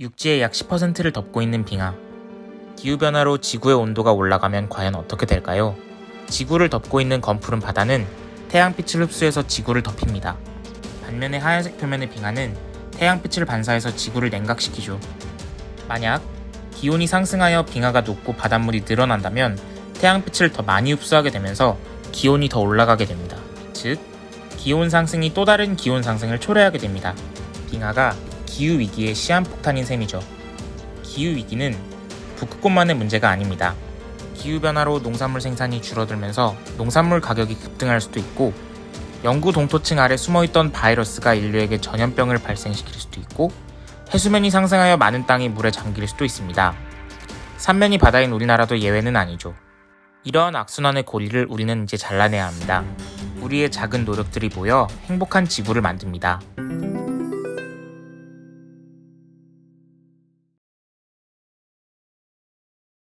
육지의 약 10%를 덮고 있는 빙하. 기후변화로 지구의 온도가 올라가면 과연 어떻게 될까요? 지구를 덮고 있는 검푸른 바다는 태양빛을 흡수해서 지구를 덮입니다. 반면에 하얀색 표면의 빙하는 태양빛을 반사해서 지구를 냉각시키죠. 만약 기온이 상승하여 빙하가 녹고 바닷물이 늘어난다면 태양빛을 더 많이 흡수하게 되면서 기온이 더 올라가게 됩니다. 즉, 기온 상승이 또 다른 기온 상승을 초래하게 됩니다. 빙하가 기후 위기의 시한폭탄인 셈이죠. 기후 위기는 북극권만의 문제가 아닙니다. 기후 변화로 농산물 생산이 줄어들면서 농산물 가격이 급등할 수도 있고 영구 동토층 아래 숨어있던 바이러스가 인류에게 전염병을 발생시킬 수도 있고 해수면이 상승하여 많은 땅이 물에 잠길 수도 있습니다. 삼면이 바다인 우리나라도 예외는 아니죠. 이러한 악순환의 고리를 우리는 이제 잘라내야 합니다. 우리의 작은 노력들이 모여 행복한 지구를 만듭니다.